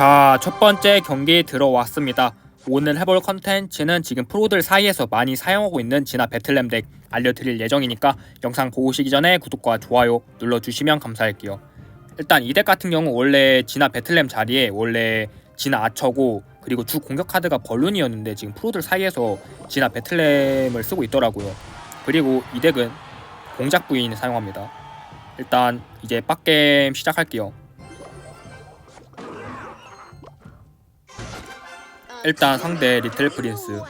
자, 첫 번째 경기 들어왔습니다. 오늘 해볼 컨텐츠는 지금 프로들 사이에서 많이 사용하고 있는 진화 배틀램 덱 알려드릴 예정이니까 영상 보시기 전에 구독과 좋아요 눌러주시면 감사할게요. 일단 이 덱 같은 경우 원래 진화 배틀램 자리에 원래 진화 아처고 그리고 주 공격 카드가 벌룬이었는데 지금 프로들 사이에서 진화 배틀램을 쓰고 있더라고요. 그리고 이 덱은 공작 부인을 사용합니다. 일단 이제 빡겜 시작할게요. 일단 상대 리틀 프린스.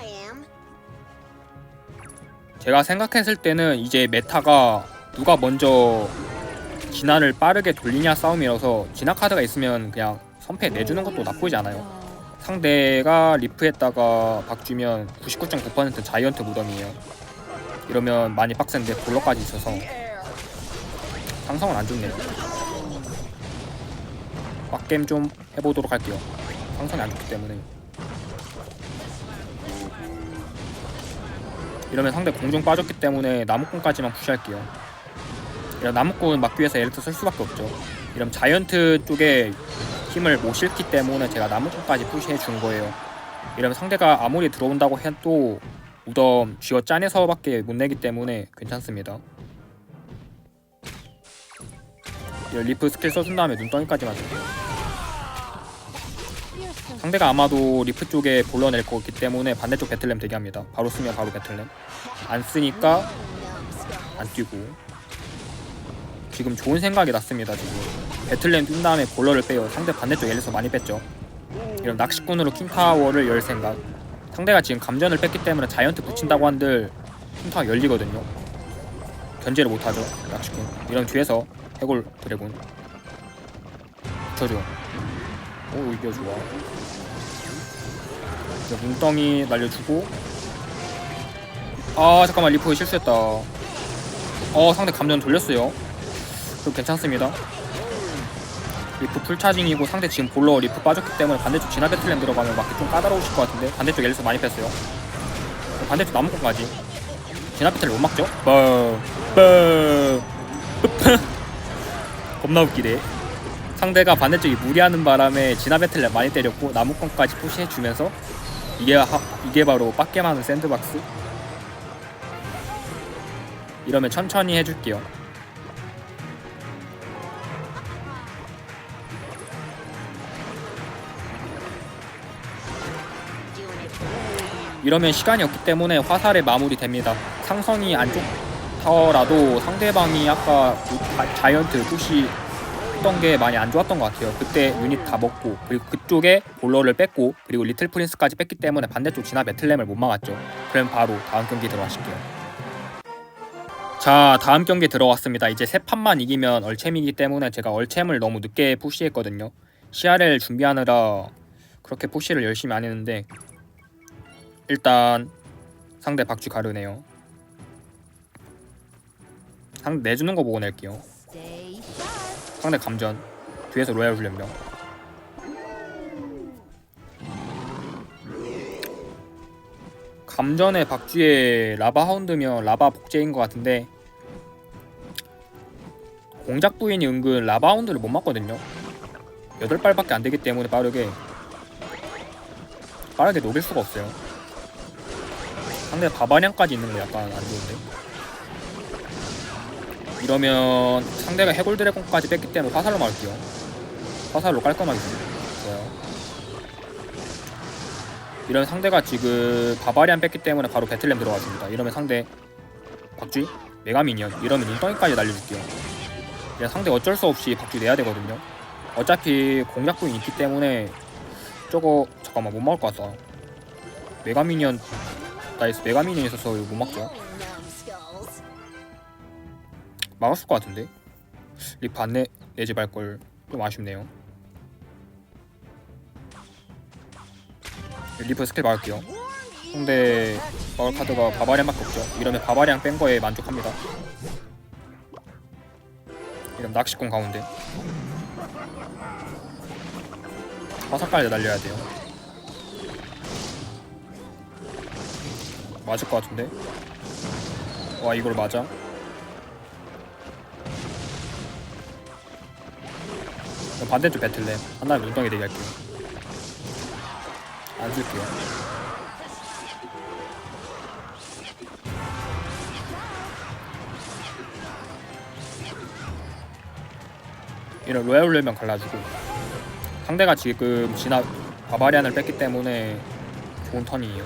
제가 생각했을 때는 이제 메타가 누가 먼저 진화를 빠르게 돌리냐 싸움이라서 진화 카드가 있으면 그냥 선패 내주는 것도 나쁘지 않아요. 상대가 리프했다가 박주면 99.9% 자이언트 무덤이에요. 이러면 많이 빡센데 볼러까지 있어서 상성은 안 좋네요. 빡겜 좀 해보도록 할게요. 상성이 안 좋기 때문에 이러면 상대 공중 빠졌기 때문에 나무꾼까지만 푸시할게요. 이런 나무꾼 막기 위해서 엘리트 쓸 수밖에 없죠. 이러면 자이언트 쪽에 힘을 못 실기 때문에 제가 나무꾼까지 푸시해 준 거예요. 이러면 상대가 아무리 들어온다고 해도 무덤 쥐어 짜내서 밖에 못 내기 때문에 괜찮습니다. 이런 리프 스킬 써준 다음에 눈덩이까지만 줄게요. 상대가 아마도 리프 쪽에 볼러낼 거기 때문에 반대쪽 배틀램 대기합니다. 바로 쓰면 바로 배틀램. 안 쓰니까 안 뛰고. 지금 좋은 생각이 났습니다. 지금 배틀램 뛴 다음에 볼러를 빼요. 상대 반대쪽 엘리서 많이 뺐죠. 이런 낚시꾼으로 킹타워를 열 생각. 상대가 지금 감전을 뺐기 때문에 자이언트 붙인다고 한들 킹타워 열리거든요. 견제를 못하죠. 낚시꾼. 이런 뒤에서 해골 드래곤. 붙여줘. 오 이겨 좋아. 눈덩이 날려주고. 아 잠깐만 리포 실수했다. 어 상대 감전 돌렸어요. 그럼 괜찮습니다. 리프 풀차징이고 상대 지금 볼러 리프 빠졌기 때문에 반대쪽 진화 배틀램 들어가면 맞기 좀 까다로우실 것 같은데 반대쪽 엘리스 많이 뺐어요. 반대쪽 나무꾼까지. 진화 배틀을 못 막죠? 뻥 뻥. 겁나 웃기네. 상대가 반대쪽이 무리하는 바람에 진화 배틀을 많이 때렸고 나무권까지 푸시해주면서 이게 하, 이게 바로 빡겜하는 샌드박스? 이러면 천천히 해줄게요. 이러면 시간이 없기 때문에 화살에 마무리됩니다. 상성이 안 좋더라도 상대방이 아까 그 자- 자이언트 푸시 했던 게 많이 안 좋았던 것 같아요. 그때 유닛 다 먹고 그리고 그쪽에 볼러를 뺐고 그리고 리틀 프린스까지 뺐기 때문에 반대쪽 진화 배틀램을 못 막았죠. 그럼 바로 다음 경기 들어가실게요. 자 다음 경기 들어왔습니다. 이제 세 판만 이기면 얼챔이기 때문에 제가 얼챔을 너무 늦게 푸시했거든요. CRL 준비하느라 그렇게 푸시를 열심히 안 했는데 일단 상대 박쥐 가르네요. 상대 내주는 거 보고 낼게요. 상대 감전. 뒤에서 로얄 훈련병 감전의 박쥐의 라바 하운드면 라바 복제인 것 같은데 공작 부인이 은근 라바 하운드를 못 맞거든요. 8발밖에 안 되기 때문에 빠르게 빠르게 녹일 수가 없어요. 상대 바바냥까지 있는 거 약간 안 좋은데 이러면 상대가 해골 드래곤까지 뺐기 때문에 화살로 막을게요. 화살로 깔끔하게 좋아요. 이런 상대가 지금 바바리안 뺐기 때문에 바로 배틀램 들어갔습니다. 이러면 상대 박쥐 메가미니언 이러면 눈덩이까지 날려줄게요. 이런 상대 어쩔 수 없이 박쥐 내야 되거든요. 어차피 공략부인 있기 때문에 저거 잠깐만 못 막을 것 같다. 메가미니언 나이스 메가미니언 있어서 이거 못 막죠. 막았을 것 같은데? 리프 안 내, 내지 말걸 좀 아쉽네요. 리프 스킬 막을게요. 상대 막을 카드가 바바리안밖에 없죠. 이러면 바바리안 뺀 거에 만족합니다. 이러면 낚시꾼 가운데. 화살까지 날려야 돼요. 맞을 것 같은데? 와 이걸 맞아? 반대쪽 배틀램 하나의 눈덩이 대기할게요 안 쓸게요. 이런 로얄 훈련병 갈라주고 상대가 지금 진압 바바리안을 뺐기 때문에 좋은 턴이에요.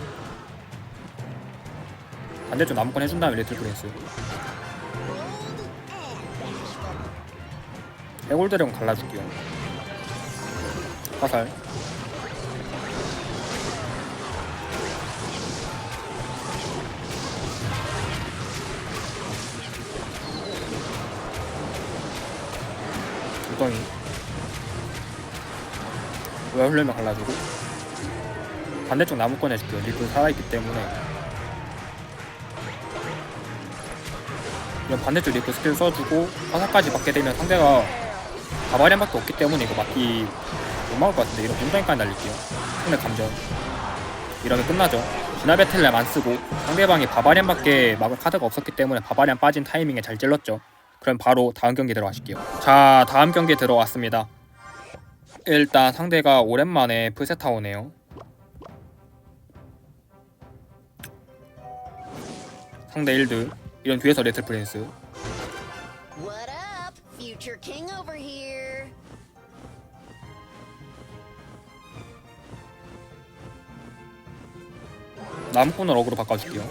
반대쪽 나무권 해준 다음에 리틀 프린스 해골드래곤 갈라줄게요. 화살 구덩이 로얄 훈련병 갈라주고 반대쪽 나무권 해줄게요. 리플 살아있기 때문에 이런 반대쪽 리프 스킬 써주고 화살까지 받게 되면 상대가 바바리안밖에 없기 때문에 이거 맞기 못 막을 것 같은데 이런 공장까지 날릴게요. 상대 감전 이러면 끝나죠. 진화 배틀램 안 쓰고 상대방이 바바리안밖에 막을 카드가 없었기 때문에 바바리안 빠진 타이밍에 잘 찔렀죠. 그럼 바로 다음 경기 들어가실게요. 자 다음 경기 들어왔습니다. 일단 상대가 오랜만에 프세타오네요. 상대 1드 이런 뒤에서 레틀 프린스. What up? Future King over here. 나무꾼을 어그로 바꿔줄게요.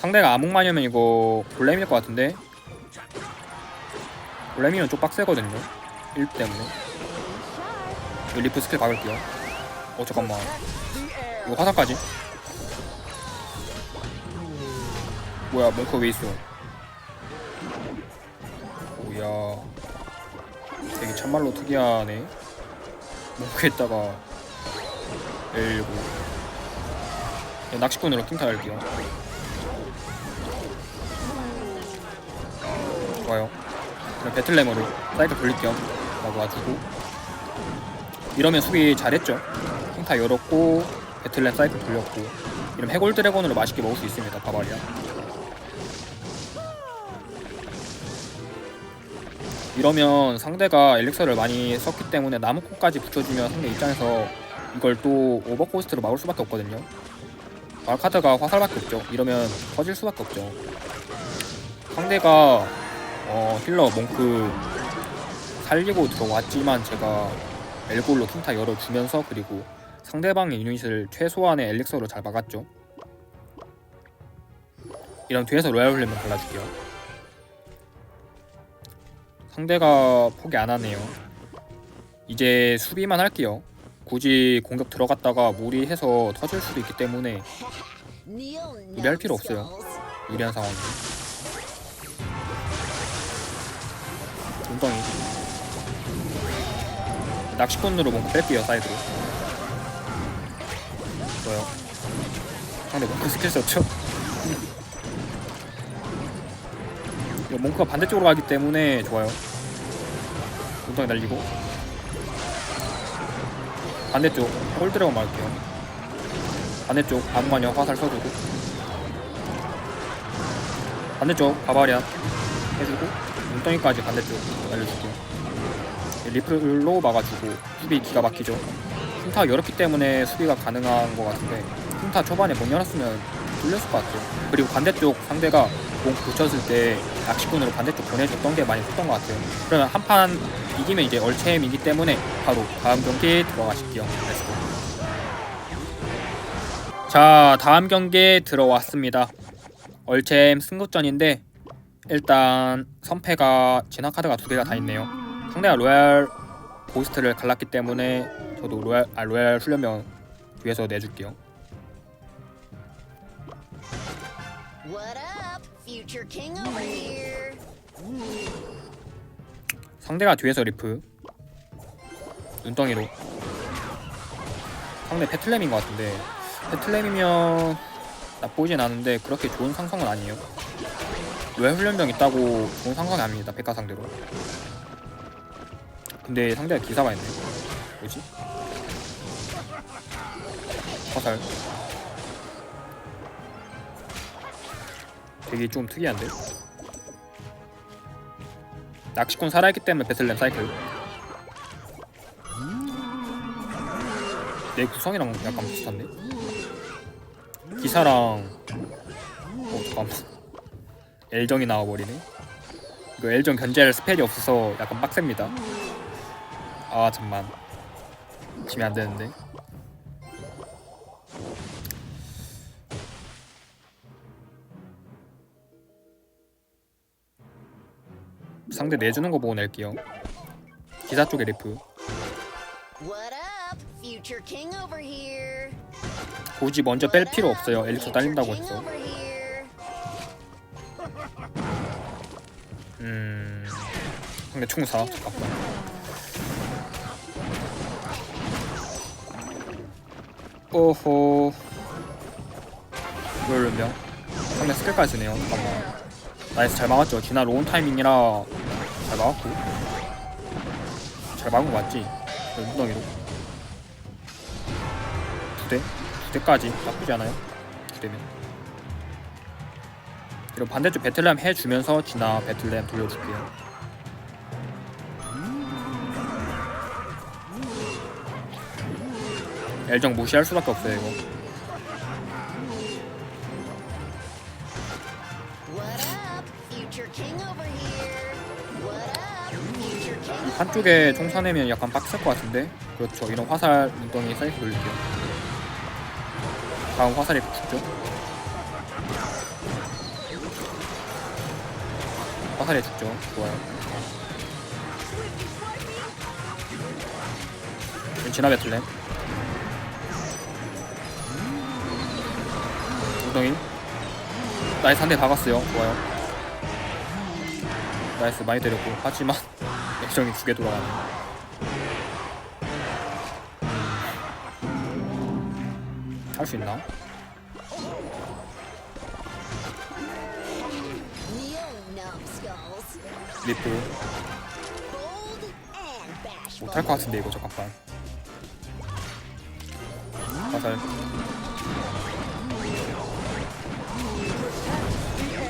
상대가 암흑마녀면 이거 볼렘일 것 같은데? 볼렘이면 좀 빡세거든요. 1 때문에. 이거 리프 스킬 박을게요. 어 잠깐만. 이거 화살까지? 뭐야 몽커 왜 있어? 오야. 되게 참말로 특이하네. 몽크에다가 L9 네, 낚시꾼으로 킹타 할게요. 좋아요. 그럼 배틀램으로 사이클 돌릴 겸 라고 와주고 이러면 수비 잘했죠. 킹타 열었고 배틀램 사이클 돌렸고 이러면 해골 드래곤으로 맛있게 먹을 수 있습니다. 바바리아. 이러면 상대가 엘릭서를 많이 썼기 때문에 나무코까지 붙여주면 상대 입장에서 이걸 또 오버코스트로 막을 수밖에 없거든요. 마카드가 화살밖에 없죠. 이러면 터질 수밖에 없죠. 상대가 어, 힐러 몽크 살리고 들어왔지만 제가 엘골로 킹타 열어주면서 그리고 상대방의 유닛을 최소한의 엘릭서로 잘 막았죠. 이런 뒤에서 로얄 훈련만 발라줄게요. 상대가 포기 안 하네요. 이제 수비만 할게요. 굳이 공격 들어갔다가 무리해서 터질 수도 있기 때문에 무리할 필요 없어요. 유리한 상황. 눈덩이. 낚시꾼으로 뭔가 뺄게요 사이드로. 좋아요. 상대 몽크 스킬 썼죠? 몽크가 반대쪽으로 가기 때문에 좋아요. 눈덩이 날리고. 반대쪽 홀드래곤 막을게요. 반대쪽 아무마녀 화살 써주고. 반대쪽 바바리안 해주고 눈덩이까지 반대쪽 날려줄게요 리플로 막아주고 수비 기가 막히죠 흉타 열었기 때문에 수비가 가능한 것 같은데 흉타 초반에 못 열었으면 뚫렸을 것 같아요 그리고 반대쪽 상대가 공 붙였을 때 낚시꾼으로 반대쪽 보내줬던 게 많이 컸던 것 같아요. 그러면 한 판 이기면 이제 얼챔이기 때문에 바로 다음 경기 들어가실게요. 자 다음 경기에 들어왔습니다. 얼챔 승급전인데 일단 선패가 진화 카드가 두 개가 다 있네요. 상대가 로얄 고스트를 갈랐기 때문에 저도 로얄 아 로얄 훈련병 위에서 내줄게요. Future King over here. 상대가 뒤에서 리프 눈덩이로 상대 페틀렘인 것 같은데 페틀렘이면 나쁘진 않은데 그렇게 좋은 상성은 아니에요. 로얄 훈련병 있다고 좋은 상성이 아닙니다. 백화 상대로. 근데 상대가 기사가 있네. 뭐지? 화살. 되게 좀 특이한데? 낚시꾼 살아있기 때문에 베슬렘 사이클. 내 구성이랑 약간 비슷한데? 기사랑 어 잠깐만. 엘정이 나와버리네. 이거 엘정 견제할 스펠이 없어서 약간 빡셉니다. 아 잠만. 지면 안되는데 상대 내주는 거 보고 낼게요. 기사 쪽에 리프. 굳이 먼저 뺄 필요? 없어요. 엘릭서 딸린다고 했어. 음 상대 총사. 잠깐만. 오호. 이걸 몇 상대 스킬까지 쓰네요. 잠깐만. 나이스 잘 막았죠. 지나 로운 타이밍이라 잘 막았고 잘 막은 거 맞지? 운동이로 두대? 두 대까지 나쁘지 않아요? 두 대면 이런 반대쪽 배틀램 해주면서 지나 배틀램 돌려줄게요 엘정 무시할 수밖에 없어요 이거 한쪽에 총 사내면 약간 빡셀 것 같은데? 그렇죠. 이런 화살 운동이 사이트 돌릴게요. 다음 화살이 죽죠? 화살이 죽죠. 좋아요. 진화 배틀램 웅덩이. 나이스 한 대 박았어요. 좋아요. 나이스 많이 때렸고. 하지만 액정이 두 개 돌아가네. 할 수 있나? 리프. 못할 것 같은데 이거 잠깐만 화살.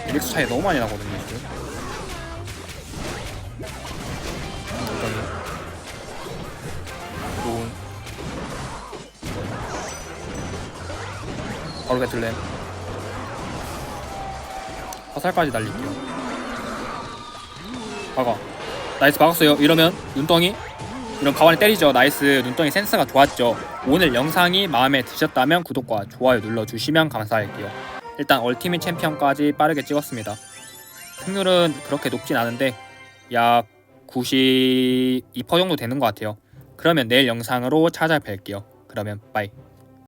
이렉스 차이 너무 많이 나거든요 바로 배틀램 화살까지 날릴게요. 박아. 나이스 박았어요. 이러면 눈덩이? 이런 가만히 때리죠. 나이스. 눈덩이 센스가 좋았죠. 오늘 영상이 마음에 드셨다면 구독과 좋아요 눌러주시면 감사할게요. 일단 얼티밋 챔피언까지 빠르게 찍었습니다. 승률은 그렇게 높진 않은데 약 92% 정도 되는 것 같아요. 그러면 내일 영상으로 찾아뵐게요. 그러면 빠이